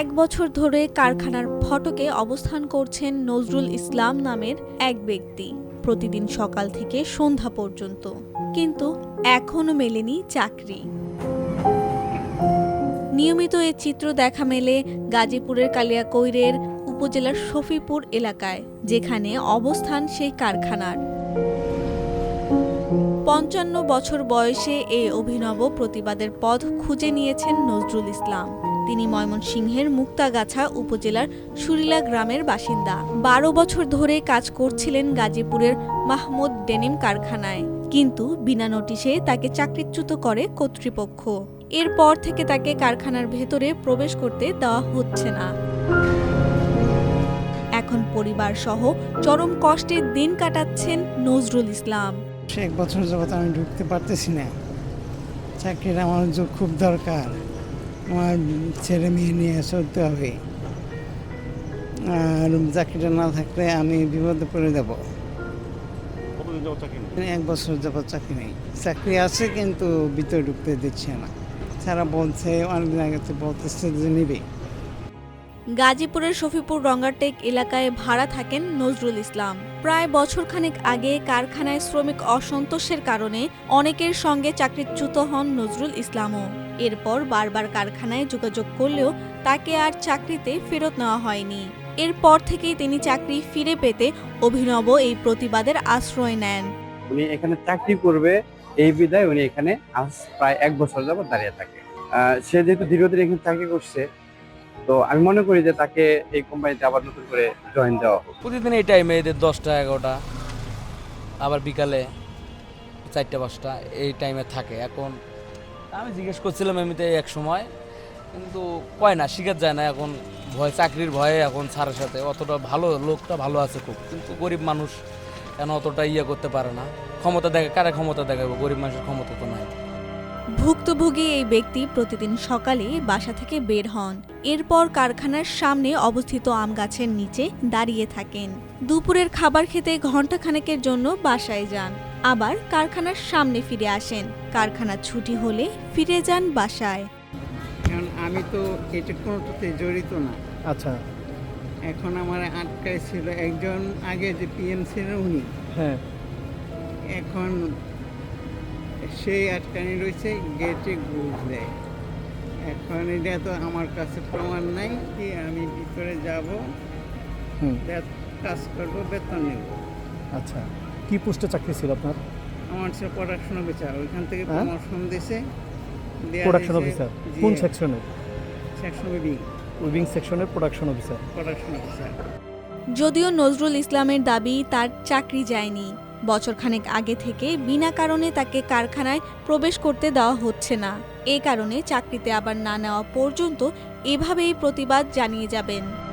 এক বছর ধরে কারখানার ফটকে অবস্থান করছেন নজরুল ইসলাম নামের এক ব্যক্তি। প্রতিদিন সকাল থেকে সন্ধ্যা পর্যন্ত। কিন্তু এখনও মেলেনি চাকরি। নিয়মিত এ চিত্র দেখা মেলে গাজীপুরের কালিয়াকৈরের উপজেলার শফিপুর এলাকায়, যেখানে অবস্থান সেই কারখানার। পঞ্চান্ন বছর বয়সে এই অভিনব প্রতিবাদের পথ খুঁজে নিয়েছেন নজরুল ইসলাম। তিনি ময়মনসিংহের মুক্তাগাছা উপজেলার সুরিলা গ্রামের বাসিন্দা। বারো বছর ধরে কাজ করছিলেন গাজীপুরের মাহমুদ ডেনিম কারখানায়। কিন্তু বিনা নোটিশে তাকে চাকরিচ্যুত করে কর্তৃপক্ষ। এরপর থেকে তাকে কারখানার ভেতরে প্রবেশ করতে দেওয়া হচ্ছে না। এখন পরিবার সহ চরম কষ্টের দিন কাটাচ্ছেন নজরুল ইসলাম। এক বছর যাবত আমি ঢুকতে পারতেছি না। চাকরির আমার খুব দরকার। আমার ছেলে মেয়ে নিয়ে চলতে হবে। আর চাকরিটা না থাকলে আমি বিপদে পড়ে যাব? এক বছর যাবত চাকরি নেই। চাকরি আছে কিন্তু ভিতরে ঢুকতে দিচ্ছে না। সারা বলছে অনেকদিন আগে তো বলতেছে যে নেবে। গাজীপুরের শফিপুর রঙ্গাটেক এলাকায় ভাড়া থাকেন নজরুল ইসলাম। প্রায় বছরখানেক আগে কারখানায় শ্রমিক অসন্তোষের কারণে অনেকের সঙ্গে চাকরিচ্যুত হন নজরুল ইসলামও। এরপর বারবার কারখানায় যোগাযোগ করলেও তাকে আর চাকরিতে ফেরত নেওয়া হয়নি। এরপর থেকেই তিনি চাকরি ফিরে পেতে অভিনব এই প্রতিবাদের আশ্রয় নেন। উনি এখানে চাকরি করবে এই বিদায় উনি এখানে আজ প্রায় এক বছর যাবত দাঁড়িয়ে থাকে। সে যেহেতু দীর্ঘদিন এখানে চাকরি করছে তো আমি মনে করি যে তাকে এই কোম্পানিতে আবার নতুন করে জয়েন দেওয়া হোক। প্রতিদিন এই টাইমে এদের দশটা এগারোটা আবার বিকালে চারটা পাঁচটা এই টাইমে থাকে। এখন আমি জিজ্ঞেস করছিলাম এমনিতে এক সময়, কিন্তু কয় না শিখার যায় না এখন। ভয়, চাকরির ভয়ে এখন স্যারের সাথে। অতটা ভালো, লোকটা ভালো আছে খুব, কিন্তু গরিব মানুষ কেন অতটা ইয়ে করতে পারে না? ক্ষমতা দেখে, কারে ক্ষমতা দেখাবো গরিব মানুষের ক্ষমতা তো নাই। ভুক্তভোগী এই ব্যক্তি প্রতিদিন সকালে বাসা থেকে বের হন। এরপর কারখানার সামনে অবস্থিত আম গাছের নিচে দাঁড়িয়ে থাকেন। দুপুরের খাবার খেতে ঘণ্টাখানেকের জন্য বাসায় যান। আবার কারখানার সামনে ফিরে আসেন। কারখানা ছুটি হলে ফিরে যান বাসায়। কারণ আমি তো এটা কোনোটাতে জড়িত না। আচ্ছা। এখন আমার আটকায় ছিল একজন আগে যে পিএম ছিল উনি। হ্যাঁ। এখন সেই আটকানি রয়েছে গেটে ঘুষ দেয়। এখন এটা তো আমার কাছে প্রমাণ নাই কি আমি ভিতরে যাব হুম। কাজ করব বেতন নেব। আচ্ছা কি পোস্টে চাকরি ছিল আপনার? আমার ছিল প্রোডাকশন অফিসার ওইখান থেকে হ্যাঁ? প্রমোশন দিয়েছে প্রোডাকশন অফিসার কোন সেকশনের সেকশন উইভিং উইভিং সেকশনের প্রোডাকশন অফিসার প্রোডাকশন অফিসার যদিও নজরুল ইসলামের দাবি তার চাকরি যায়নি। বছরখানেক আগে থেকে বিনা কারণে তাকে কারখানায় প্রবেশ করতে দেওয়া হচ্ছে না। এ কারণে চাকরিতে আবার না নেওয়া পর্যন্ত এভাবেই প্রতিবাদ জানিয়ে যাবেন।